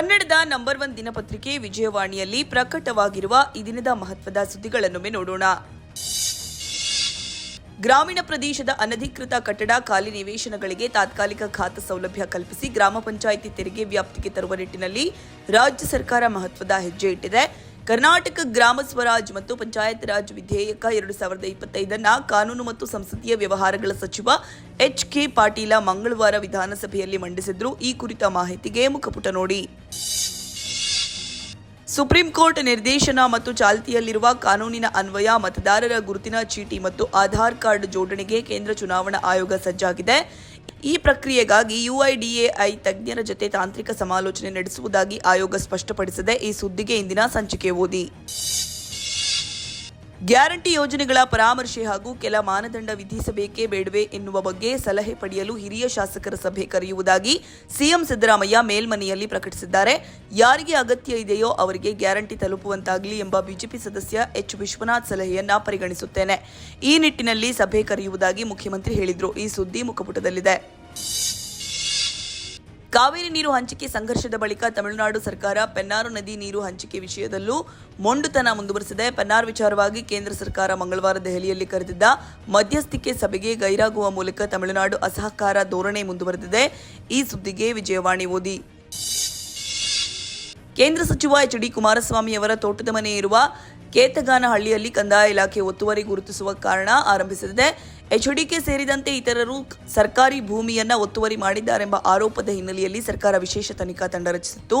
ಕನ್ನಡದ number one ದಿನಪತ್ರಿಕೆ ವಿಜಯವಾಣಿಯಲ್ಲಿ ಪ್ರಕಟವಾಗಿರುವ ಈ ದಿನದ ಮಹತ್ವದ ಸುದ್ದಿಗಳನ್ನೊಮ್ಮೆ ನೋಡೋಣ. ಗ್ರಾಮೀಣ ಪ್ರದೇಶದ ಅನಧಿಕೃತ ಕಟ್ಟಡ ಖಾಲಿ ನಿವೇಶನಗಳಿಗೆ ತಾತ್ಕಾಲಿಕ ಖಾತೆ ಸೌಲಭ್ಯ ಕಲ್ಪಿಸಿ ಗ್ರಾಮ ಪಂಚಾಯಿತಿ ತೆರಿಗೆ ವ್ಯಾಪ್ತಿಗೆ ತರುವ ನಿಟ್ಟಿನಲ್ಲಿ ರಾಜ್ಯ ಸರ್ಕಾರ ಮಹತ್ವದ ಹೆಜ್ಜೆ ಇಟ್ಟಿದೆ. ಕರ್ನಾಟಕ ಗ್ರಾಮ ಸ್ವರಾಜ್ ಮತ್ತು ಪಂಚಾಯತ್ ರಾಜ್ ವಿಧೇಯಕ ಎರಡು ಸಾವಿರದ ಇಪ್ಪತ್ತೈದನ್ನ ಕಾನೂನು ಮತ್ತು ಸಂಸದೀಯ ವ್ಯವಹಾರಗಳ ಸಚಿವ ಎಚ್ ಕೆ ಪಾಟೀಲ ಮಂಗಳವಾರ ವಿಧಾನಸಭೆಯಲ್ಲಿ ಮಂಡಿಸಿದ್ರು. ಈ ಕುರಿತ ಮಾಹಿತಿಗೆ ಮುಖಪುಟ ನೋಡಿ. ಸುಪ್ರೀಂ ಕೋರ್ಟ್ ನಿರ್ದೇಶನ ಮತ್ತು ಚಾಲ್ತಿಯಲ್ಲಿರುವ ಕಾನೂನಿನ ಅನ್ವಯ ಮತದಾರರ ಗುರುತಿನ ಚೀಟಿ ಮತ್ತು ಆಧಾರ್ ಕಾರ್ಡ್ ಜೋಡಣೆಗೆ ಕೇಂದ್ರ ಚುನಾವಣಾ ಆಯೋಗ ಸಜ್ಜಾಗಿದೆ. ಈ ಪ್ರಕ್ರಿಯೆಗಾಗಿ ಯುಐಡಿಎಐ ತಜ್ಞರ ಜೊತೆ ತಾಂತ್ರಿಕ ಸಮಾಲೋಚನೆ ನಡೆಸುವುದಾಗಿ ಆಯೋಗ ಸ್ಪಷ್ಟಪಡಿಸಿದೆ. ಈ ಸುದ್ದಿಗೆ ಇಂದಿನ ಸಂಚಿಕೆ ಓದಿ. ಗ್ಯಾರಂಟಿ ಯೋಜನೆಗಳ ಪರಾಮರ್ಶೆ ಹಾಗೂ ಕೆಲ ಮಾನದಂಡ ವಿಧಿಸಬೇಕೇ ಬೇಡವೇ ಎನ್ನುವ ಬಗ್ಗೆ ಸಲಹೆ ಪಡೆಯಲು ಹಿರಿಯ ಶಾಸಕರ ಸಭೆ ಕರೆಯುವುದಾಗಿ ಸಿಎಂ ಸಿದ್ದರಾಮಯ್ಯ ಮೇಲ್ಮನೆಯಲ್ಲಿ ಪ್ರಕಟಿಸಿದ್ದಾರೆ. ಯಾರಿಗೆ ಅಗತ್ಯ ಇದೆಯೋ ಅವರಿಗೆ ಗ್ಯಾರಂಟಿ ತಲುಪುವಂತಾಗಲಿ ಎಂಬ ಬಿಜೆಪಿ ಸದಸ್ಯ ಎಚ್. ವಿಶ್ವನಾಥ್ ಸಲಹೆಯನ್ನ ಪರಿಗಣಿಸುತ್ತೇನೆ. ಈ ನಿಟ್ಟಿನಲ್ಲಿ ಸಭೆ ಕರೆಯುವುದಾಗಿ ಮುಖ್ಯಮಂತ್ರಿ ಹೇಳಿದರು. ಈ ಸುದ್ದಿ ಮುಖಪುಟದಲ್ಲಿದೆ. ಕಾವೇರಿ ನೀರು ಹಂಚಿಕೆ ಸಂಘರ್ಷದ ಬಳಿಕ ತಮಿಳುನಾಡು ಸರ್ಕಾರ ಪೆನ್ನಾರು ನದಿ ನೀರು ಹಂಚಿಕೆ ವಿಷಯದಲ್ಲೂ ಮೊಂಡುತನ ಮುಂದುವರೆಸಿದೆ. ಪೆನ್ನಾರ್ ವಿಚಾರವಾಗಿ ಕೇಂದ್ರ ಸರ್ಕಾರ ಮಂಗಳವಾರ ದೆಹಲಿಯಲ್ಲಿ ಕರೆದಿದ್ದ ಮಧ್ಯಸ್ಥಿಕೆ ಸಭೆಗೆ ಗೈರಾಗುವ ಮೂಲಕ ತಮಿಳುನಾಡು ಅಸಹಕಾರ ಧೋರಣೆ ಮುಂದುವರೆದಿದೆ. ಈ ಸುದ್ದಿಗೆ ವಿಜಯವಾಣಿ ಓದಿ. ಕೇಂದ್ರ ಸಚಿವ ಎಚ್ ಡಿ ಕುಮಾರಸ್ವಾಮಿ ಅವರ ತೋಟದ ಮನೆ ಇರುವ ಕೇತಗಾನಹಳ್ಳಿಯಲ್ಲಿ ಕಂದಾಯ ಇಲಾಖೆ ಒತ್ತುವರಿ ಗುರುತಿಸುವ ಕಾರಣ ಆರಂಭಿಸಿದೆ ಎಚ್ಡಿಕೆ ಸೇರಿದಂತೆ ಇತರರು ಸರ್ಕಾರಿ ಭೂಮಿಯನ್ನ ಒತ್ತುವರಿ ಮಾಡಿದ್ದಾರೆಂಬ ಆರೋಪದ ಹಿನ್ನೆಲೆಯಲ್ಲಿ ಸರ್ಕಾರ ವಿಶೇಷ ತನಿಖಾ ತಂಡ ರಚಿಸಿತ್ತು.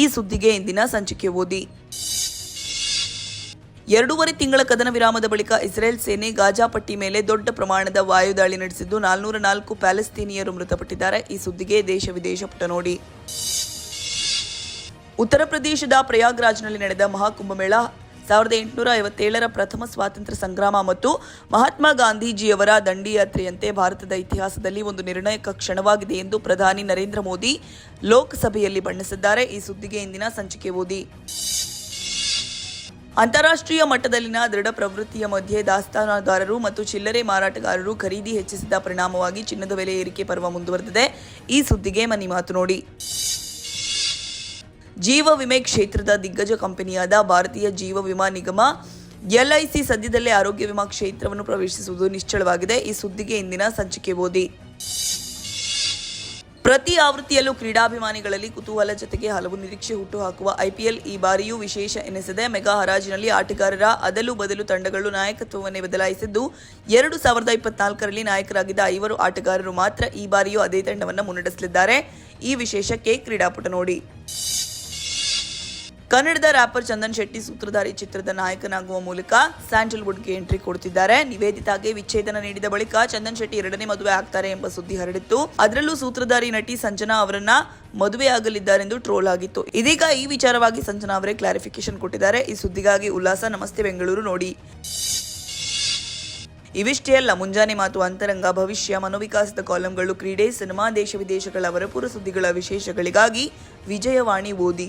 ಈ ಸುದ್ದಿಗೆ ಇಂದಿನ ಸಂಚಿಕೆ ಓದಿ. ಎರಡೂವರೆ ತಿಂಗಳ ಕದನ ವಿರಾಮದ ಬಳಿಕ ಇಸ್ರೇಲ್ ಸೇನೆ ಗಾಜಾ ಪಟ್ಟಿ ಮೇಲೆ ದೊಡ್ಡ ಪ್ರಮಾಣದ ವಾಯುದಾಳಿ ನಡೆಸಿದ್ದು, ನಾಲ್ನೂರ ನಾಲ್ಕು ಪ್ಯಾಲೆಸ್ತೀನಿಯರು ಮೃತಪಟ್ಟಿದ್ದಾರೆ. ಈ ಸುದ್ದಿಗೆ ದೇಶ ವಿದೇಶ ಪುಟ ನೋಡಿ. ಉತ್ತರ ಪ್ರದೇಶದ ಪ್ರಯಾಗ್ರಾಜ್ನಲ್ಲಿ ನಡೆದ ಮಹಾಕುಂಭಮೇಳ ಸಾವಿರದ ಎಂಟುನೂರ ಐವತ್ತೇಳರ ಪ್ರಥಮ ಸ್ವಾತಂತ್ರ್ಯ ಸಂಗ್ರಾಮ ಮತ್ತು ಮಹಾತ್ಮ ಗಾಂಧೀಜಿಯವರ ದಂಡಿಯಾತ್ರೆಯಂತೆ ಭಾರತದ ಇತಿಹಾಸದಲ್ಲಿ ಒಂದು ನಿರ್ಣಾಯಕ ಕ್ಷಣವಾಗಿದೆ ಎಂದು ಪ್ರಧಾನಿ ನರೇಂದ್ರ ಮೋದಿ ಲೋಕಸಭೆಯಲ್ಲಿ ಬಣ್ಣಿಸಿದ್ದಾರೆ. ಈ ಸುದ್ದಿಗೆ ಇಂದಿನ ಸಂಚಿಕೆ ಓದಿ. ಅಂತಾರಾಷ್ಟ್ರೀಯ ಮಟ್ಟದಲ್ಲಿನ ದೃಢ ಪ್ರವೃತ್ತಿಯ ಮಧ್ಯೆ ದಾಸ್ತಾನುದಾರರು ಮತ್ತು ಚಿಲ್ಲರೆ ಮಾರಾಟಗಾರರು ಖರೀದಿ ಹೆಚ್ಚಿಸಿದ ಪರಿಣಾಮವಾಗಿ ಚಿನ್ನದ ಬೆಲೆ ಏರಿಕೆ ಪರ್ವ ಮುಂದುವರೆದಿದೆ. ಈ ಸುದ್ದಿಗೆ ಮನಿ ಮಾತು ನೋಡಿ. ಜೀವ ವಿಮೆ ಕ್ಷೇತ್ರದ ದಿಗ್ಗಜ ಕಂಪನಿಯಾದ ಭಾರತೀಯ ಜೀವ ವಿಮಾ ನಿಗಮ ಎಲ್ಐಸಿ ಸದ್ಯದಲ್ಲೇ ಆರೋಗ್ಯ ವಿಮಾ ಕ್ಷೇತ್ರವನ್ನು ಪ್ರವೇಶಿಸುವುದು ನಿಶ್ಚಳವಾಗಿದೆ. ಈ ಸುದ್ದಿಗೆ ಇಂದಿನ ಸಂಚಿಕೆ ಓದಿ. ಪ್ರತಿ ಆವೃತ್ತಿಯಲ್ಲೂ ಕ್ರೀಡಾಭಿಮಾನಿಗಳಲ್ಲಿ ಕುತೂಹಲ ಜೊತೆಗೆ ಹಲವು ನಿರೀಕ್ಷೆ ಹುಟ್ಟುಹಾಕುವ ಐಪಿಎಲ್ ಈ ಬಾರಿಯೂ ವಿಶೇಷ ಎನಿಸಿದೆ. ಮೆಗಾ ಹರಾಜಿನಲ್ಲಿ ಆಟಗಾರರ ಅದಲು ಬದಲು ತಂಡಗಳು ನಾಯಕತ್ವವನ್ನೇ ಬದಲಾಯಿಸಿದ್ದು, ಎರಡು ಸಾವಿರದ ಇಪ್ಪತ್ನಾಲ್ಕರಲ್ಲಿ ನಾಯಕರಾಗಿದ್ದ ಐವರು ಆಟಗಾರರು ಮಾತ್ರ ಈ ಬಾರಿಯೂ ಅದೇ ತಂಡವನ್ನು ಮುನ್ನಡೆಸಲಿದ್ದಾರೆ. ಈ ವಿಶೇಷಕ್ಕೆ ಕ್ರೀಡಾಪುಟ ನೋಡಿ. ಕನ್ನಡದ ರ್ಯಾಪರ್ ಚಂದನ್ ಶೆಟ್ಟಿ ಸೂತ್ರಧಾರಿ ಚಿತ್ರದ ನಾಯಕನಾಗುವ ಮೂಲಕ ಸ್ಯಾಂಡಲ್ವುಡ್ಗೆ ಎಂಟ್ರಿ ಕೊಡುತ್ತಿದ್ದಾರೆ ನಿವೇದಿತಾಗೆ ವಿಚ್ಛೇದನ ನೀಡಿದ ಬಳಿಕ ಚಂದನ್ ಶೆಟ್ಟಿ ಎರಡನೇ ಮದುವೆ ಆಗ್ತಾರೆ ಎಂಬ ಸುದ್ದಿ ಹರಡಿತ್ತು. ಅದರಲ್ಲೂ ಸೂತ್ರಧಾರಿ ನಟಿ ಸಂಜನಾ ಅವರನ್ನ ಮದುವೆಯಾಗಲಿದ್ದಾರೆಂದು ಟ್ರೋಲ್ ಆಗಿತ್ತು. ಇದೀಗ ಈ ವಿಚಾರವಾಗಿ ಸಂಜನಾ ಅವರೇ ಕ್ಲಾರಿಫಿಕೇಶನ್ ಕೊಟ್ಟಿದ್ದಾರೆ. ಈ ಸುದ್ದಿಗಾಗಿ ಉಲ್ಲಾಸ, ನಮಸ್ತೆ ಬೆಂಗಳೂರು ನೋಡಿ. ಇವಿಷ್ಟೇ ಅಲ್ಲ, ಮುಂಜಾನೆ ಮಾತು ಅಂತರಂಗ, ಭವಿಷ್ಯ, ಮನೋವಿಕಾಸದ ಕಾಲಂಗಳು, ಕ್ರೀಡೆ, ಸಿನಿಮಾ, ದೇಶ ವಿದೇಶಗಳ ವರಪುರ ಸುದ್ದಿಗಳ ವಿಶೇಷಗಳಿಗಾಗಿ ವಿಜಯವಾಣಿ ಓದಿ.